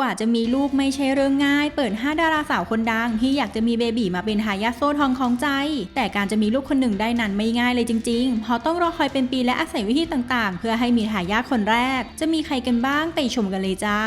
กว่าจะมีลูกไม่ใช่เรื่องง่าย เปิด 5 ดาราสาวคนดัง ที่อยากจะมีเบบีมาเป็นทายาทโซ่ทองของใจ แต่การจะมีลูกคนหนึ่งได้นั้นไม่ง่ายเลยจริงๆ เพราะต้องรอคอยเป็นปีและอาศัยวิธีต่างๆ เพื่อให้มีทายาทคนแรก จะมีใครกันบ้างไปชมกันเลยจ้า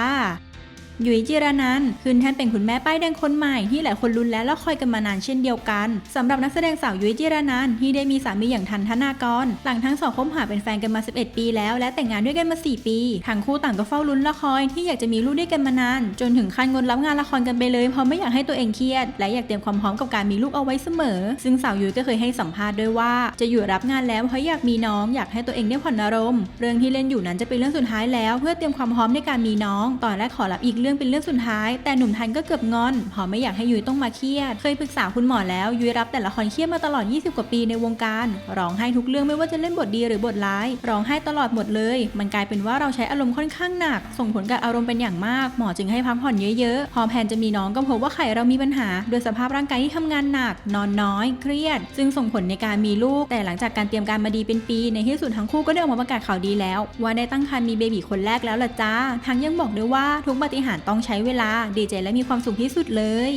ยุ้ยจิรนันท์ขึ้นแท่นเป็นคุณแม่ป้ายแดงคนใหม่ที่หลายคนลุ้นและรอคอยกันมานานเช่นเดียวกันสำหรับนักแสดงสาวยุ้ยจิรนันที่ได้มีสามีอย่างทันธนากร หลังทั้งสองคบหาเป็นแฟนกันมา 11 ปีแล้ว และแต่งงานด้วยกันมา 4 ปีทั้งคู่ต่างก็เฝ้าลุ้นละครที่อยากจะมีลูกด้วยกันมานาน จนถึงขั้นงดรับงานละครกันไปเลยเพราะไม่อยากให้ตัวเองเครียด และอยากเตรียมความพร้อมกับการมีลูกเอาไว้เสมอ ซึ่งสาวยุ้ยก็เคยให้สัมภาษณ์ด้วยว่า จะอยู่รับงานแล้วเพราะอยากมีน้อง อยากให้ตัวเองได้ผ่อนอารมณ์เรื่องที่เล่นอยู่นั้นจะเป็นเรื่องสุดท้ายแล้ว เพื่อเตรียมความพร้อมในการมีน้องตอนแรกขอรับอีกเรื่องเป็นเรื่องสุดท้าย แต่หนุ่มทันก็เกือบงอนเพราะไม่อยากให้ยุ้ยต้องมาเครียด เคยปรึกษาคุณหมอแล้วยุ้ยรับแต่ละครเครียดมาตลอด 20 กว่าปีในวงการร้องไห้ทุกเรื่องไม่ว่าจะเล่นบทดีหรือบทร้ายร้องไห้ตลอดหมดเลย มันกลายเป็นว่าเราใช้อารมณ์ค่อนข้างหนัก ส่งผลกับอารมณ์เป็นอย่างมาก หมอจึงให้พักผ่อนเยอะๆ พอแพนจะมีน้องก็พบว่าไข่เรามีปัญหาโดยสภาพร่างกายที่ทำงานหนัก นอนน้อย เครียดซึ่งส่งผลในการมีลูก แต่หลังจากการเตรียมการมาดีเป็นปี ในที่สุดทั้งคู่ก็ได้ออกมาประกาศข่าวดีแล้ว ว่าได้ตั้งครรภ์มีเบบีคนแรกแล้วล่ะจ้าทั้งยังบอกด้วยว่าทุกปฏิหารต้องใช้เวลาดีใจและมีความสุขที่สุดเลย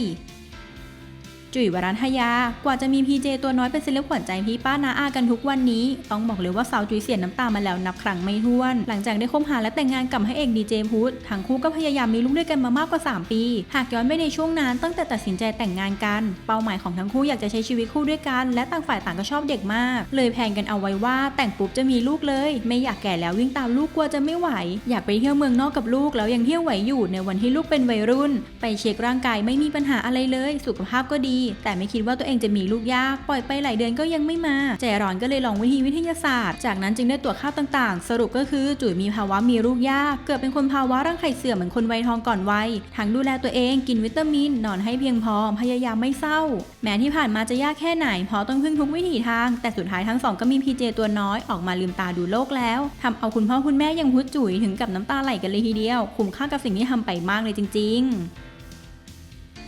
จุ๋ยวรันทยา กว่าจะมีพีเจตัวน้อยเป็นเซเลบขวัญใจพี่ป้านาอากันทุกวันนี้ ต้องบอกเลยว่าสาวจุ๋ยเสียน้ำตามาแล้วนับครั้งไม่ถ้วน หลังจากได้คบหาและแต่งงานกับพระเอกดีเจพุทธทั้งคู่ก็พยายามมีลูกด้วยกันมามากกว่า 3 ปี หากย้อนไปในช่วงนั้นตั้งแต่ตัดสินใจแต่งงานกัน เป้าหมายของทั้งคู่อยากจะใช้ชีวิตคู่ด้วยกัน และต่างฝ่ายต่างก็ชอบเด็กมาก เลยแพลนกันเอาไว้ว่าแต่งปุ๊บจะมีลูกเลย ไม่อยากแก่แล้ววิ่งตามลูกกลัวจะไม่ไหว อยากไปเที่ยวเมืองนอกกับลูกแล้วยังเที่ยวไหวอยู่ในวันที่ลูกเป็นวัยรุ่น ไปเช็คร่างกายไม่มีปัญหาอะไรเลย สุขภาพก็ดีแต่ไม่คิดว่าตัวเองจะมีลูกยาก ปล่อยไปหลายเดือนก็ยังไม่มา ใจร้อนก็เลยลองวิธีวิทยาศาสตร์ จากนั้นจึงได้ตรวจค่าต่างๆ สรุปก็คือจุ๋ยมีภาวะมีลูกยาก เกิดเป็นคนภาวะร่างไข่เสื่อมเหมือนคนวัยทองก่อนวัยทั้งดูแลตัวเองกินวิตามิน นอนให้เพียงพอพยายามไม่เศร้า แม้ที่ผ่านมาจะยากแค่ไหนเพราะต้องพึ่งทุกวิถีทาง แต่สุดท้ายทั้งสองก็มีพีเจตัวน้อยออกมาลืมตาดูโลกแล้วทำเอาคุณพ่อคุณแม่ยังพุทธจุ๋ยถึงกับน้ำตาไหลกันเลยทีเดียว คุ้มค่ากับสิ่งที่ทำไปมากเลยจริง ๆ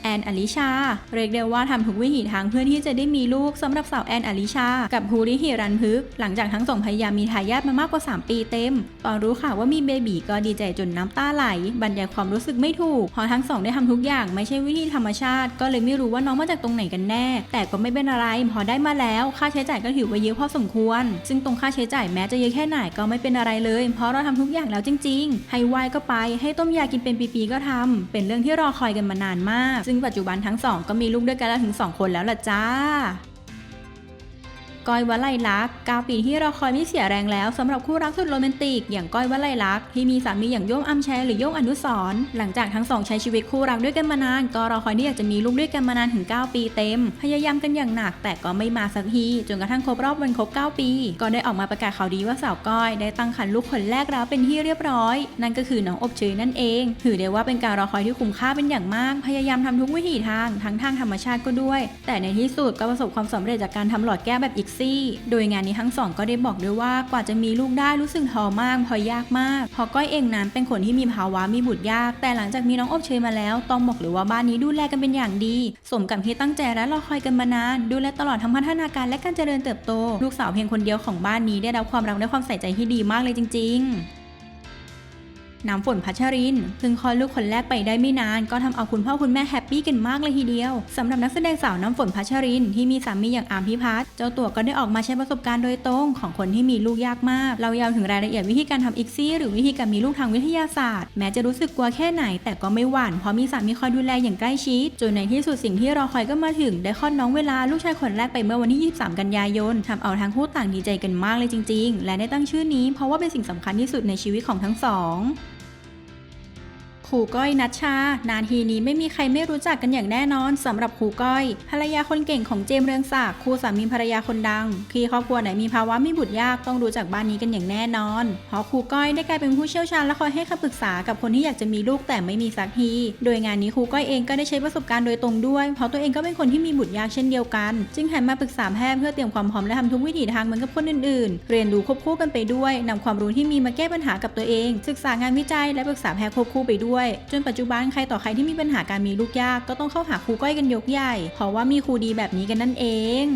แอนอลิชา เรียกได้ว่าทำทุกวิถีทางเพื่อที่จะได้มีลูกสำหรับสาวแอนอลิชา กับฮูริฮิรันพึกษ์หลังจากทั้งสองพยายามมีทายาทมามากกว่า 3 ปีเต็ม ตอนรู้ข่าวว่ามีเบบีก็ดีใจจนน้ำตาไหล บรรยายความรู้สึกไม่ถูกเพราะทั้งสองได้ทำทุกอย่างไม่ใช่วิธีธรรมชาติ ก็เลยไม่รู้ว่าน้องมาจากตรงไหนกันแน่ แต่ก็ไม่เป็นอะไรพอได้มาแล้วค่าใช้จ่ายก็ถือว่าเยอะพอสมควร ซึ่งตรงค่าใช้จ่ายแม้จะเยอะแค่ไหนก็ไม่เป็นอะไรเลย เพราะเราทำทุกอย่างแล้วจริง ๆ ให้ไหวก็ไป ให้ต้มยากินเป็นปีๆก็ทำเป็นเรื่องที่รอคอยกันมานานมาก ซึ่งปัจจุบันทั้งสองก็มีลูกด้วยกันแล้วถึง 2 คนแล้วล่ะจ้า ก้อยวลัยลักษณ์9ปีที่เราคอยไม่เสียแรงแล้วสำหรับคู่รักสุดโรแมนติก อย่างก้อยวลัยลักษณ์ที่มีสามีอย่างโยงอัมแชร์หรือโยงอนุสรหลังจากทั้งสองใช้ชีวิตคู่รักด้วยกันมานาน ก็รอคอยที่อยากจะมีลูกด้วยกันมานานถึง 9 ปีเต็ม พยายามกันอย่างหนัก แต่ก็ไม่มาสักทีจนกระทั่งครบรอบวันครบ 9 ปี ก็ได้ออกมาประกาศข่าวดีว่าสาวก้อยได้ตั้งครรภ์ลูกคนแรกแล้วเป็นที่เรียบร้อย นั่นก็คือน้องอบเชยนั่นเอง ถือได้ว่าเป็นการรอคอยที่คุ้มค่าเป็นอย่างมาก พยายามทำทุกวิถีทางทั้งทางธรรมชาติก็ด้วย แต่ในที่สุดก็ประสบความสำเร็จจากการทำหลอดแก้วแบบอีกซี่ โดยงานนี้ทั้งสองก็ได้บอกด้วยว่ากว่าจะมีลูกได้รู้สึกท้อมากเพอยากมากพอก้อยเองนั้นเป็นคนที่มีภาวะมีบุตรยาก แต่หลังจากมีน้องอบเชยมาแล้ว ต้องบอกเลยว่าบ้านนี้ดูแลกันเป็นอย่างดี สมกับที่ตั้งใจและรอคอยกันมานาน ดูแลตลอดทั้งพัฒนาการและการเจริญเติบโต ลูกสาวเพียงคนเดียวของบ้านนี้ได้รับความรักและความใส่ใจที่ดีมากเลยจริง ๆ น้ำฝนพัชรินเพิ่งคลอดลูกคนแรกไปได้ไม่นาน ก็ทำเอาคุณพ่อคุณแม่แฮปปี้กันมากเลยทีเดียวสำหรับนักแสดงสาวน้ำฝนพัชรินที่มีสามีอย่างอามพิพัฒน์เจ้าตัวก็ได้ออกมาใช้ประสบการณ์โดยตรงของคนที่มีลูกยากมาก เรายาวถึงรายละเอียดวิธีการทำอีกซี่หรือวิธีการมีลูกทางวิทยาศาสตร์ แม้จะรู้สึกกลัวแค่ไหน แต่ก็ไม่หวั่นเพราะมีสามีคอยดูแลอย่างใกล้ชิดจนในที่สุดสิ่งที่รอคอยก็มาถึง ได้คลอดน้องเวลาลูกชายคนแรกไปเมื่อวันที่ 23 กันยายนทำเอาทั้งคู่ต่างดีใจกันมากเลยจริง ๆ และได้ตั้งชื่อนี้เพราะว่าเป็นสิ่งสำคัญที่สุดในชีวิตของทั้งสอง ครูก้อยนัชชา นานทีนี้ไม่มีใครไม่รู้จักกันอย่างแน่นอนสำหรับครูก้อย ภรรยาคนเก่งของเจมเรืองศักดิ์ครูสามีภรรยาคนดังที่ครอบครัวไหนมีภาวะมีบุตรยากต้องรู้จักบ้านนี้กันอย่างแน่นอน เพราะครูก้อยได้กลายเป็นผู้เชี่ยวชาญและคอยให้คำปรึกษากับคนที่อยากจะมีลูกแต่ไม่มีสักที โดยงานนี้ครูก้อยเองก็ได้ใช้ประสบการณ์โดยตรงด้วย เพราะตัวเองก็เป็นคนที่มีบุตรยากเช่นเดียวกัน จึงหันมาปรึกษาแพทย์เพื่อเตรียมความพร้อมและทำทุกวิถีทางเหมือนกับคนอื่นๆ เรียนรู้ควบคู่กันไปด้วยนำความรู้ที่มีมาแก้ปัญหากับตัวเอง ศึกษางานวิจัยและปรึกษาแพทย์ควบคู่ไปด้วย จนปัจจุบันใครต่อใครที่มีปัญหาการมีลูกยากก็ต้องเข้าหาครูก้อยกันยกใหญ่ เพราะว่ามีครูดีแบบนี้กันนั่นเอง